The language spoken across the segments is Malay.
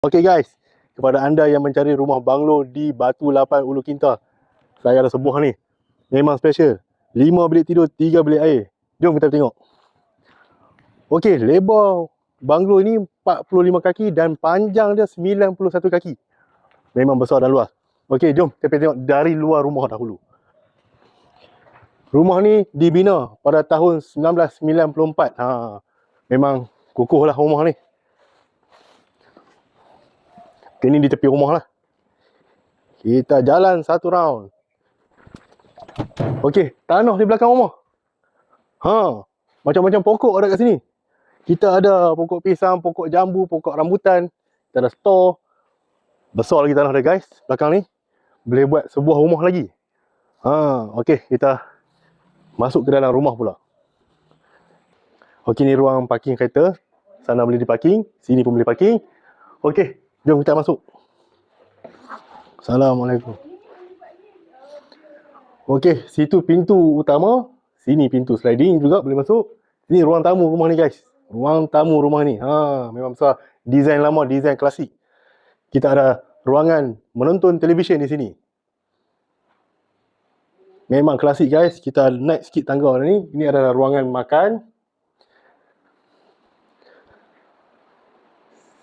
Okay guys, kepada anda yang mencari rumah banglo di Batu Lapan Ulu Kinta, saya ada sebuah ni. Memang special. 5 bilik tidur, 3 bilik air. Jom kita tengok. Okey, lebar banglo ini 45 kaki dan panjang dia 91 kaki. Memang besar dan luas. Okey, jom kita tengok dari luar rumah dahulu. Rumah ni dibina pada tahun 1994. Ha, memang kukuh lah rumah ni. Ini di tepi rumah lah. Kita jalan satu round. Okey, tanah di belakang rumah. Ha, macam-macam pokok ada kat sini. Kita ada pokok pisang, pokok jambu, pokok rambutan. Kita ada store. Besar lagi tanah dia guys, belakang ni. Boleh buat sebuah rumah lagi. Ha, okey, kita masuk ke dalam rumah pula. Okey, ni ruang parking kereta. Sana boleh diparking, sini pun boleh parking. Okey, jom kita masuk. Assalamualaikum. Okey, situ pintu utama, sini pintu sliding juga boleh masuk. Ini ruang tamu rumah ni guys. Ruang tamu rumah ni. Ha, memang besar. Desain lama, desain klasik. Kita ada ruangan menonton televisyen di sini. Memang klasik guys. Kita naik sikit tangga ni. Ini adalah ruangan makan.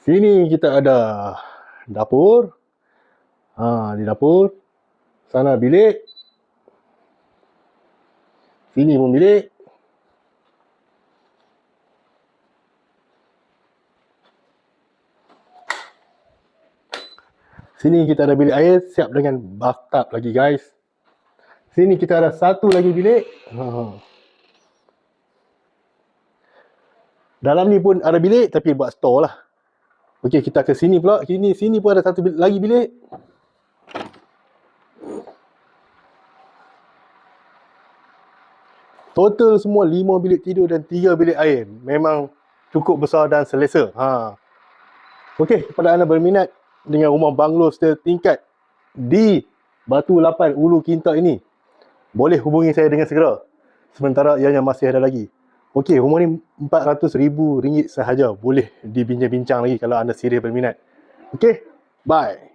Sini kita ada dapur. Ha, di dapur. Sana bilik. Sini pun bilik. Sini kita ada bilik air siap dengan bathtub lagi guys. Sini kita ada satu lagi bilik. Ha. Dalam ni pun ada bilik tapi buat store lah. Okey kita ke sini pula. Sini sini pun ada satu bilik, lagi bilik. Total semua 5 bilik tidur dan 3 bilik air. Memang cukup besar dan selesa. Ha. Okey, kepada anda berminat dengan rumah banglo setingkat di Batu Lapan Ulu Kinta ini, boleh hubungi saya dengan segera. Sementara ianya masih ada lagi. Okey, rumah ni RM400,000 sahaja. Boleh dibincang-bincang lagi kalau anda serius berminat. Okey, bye.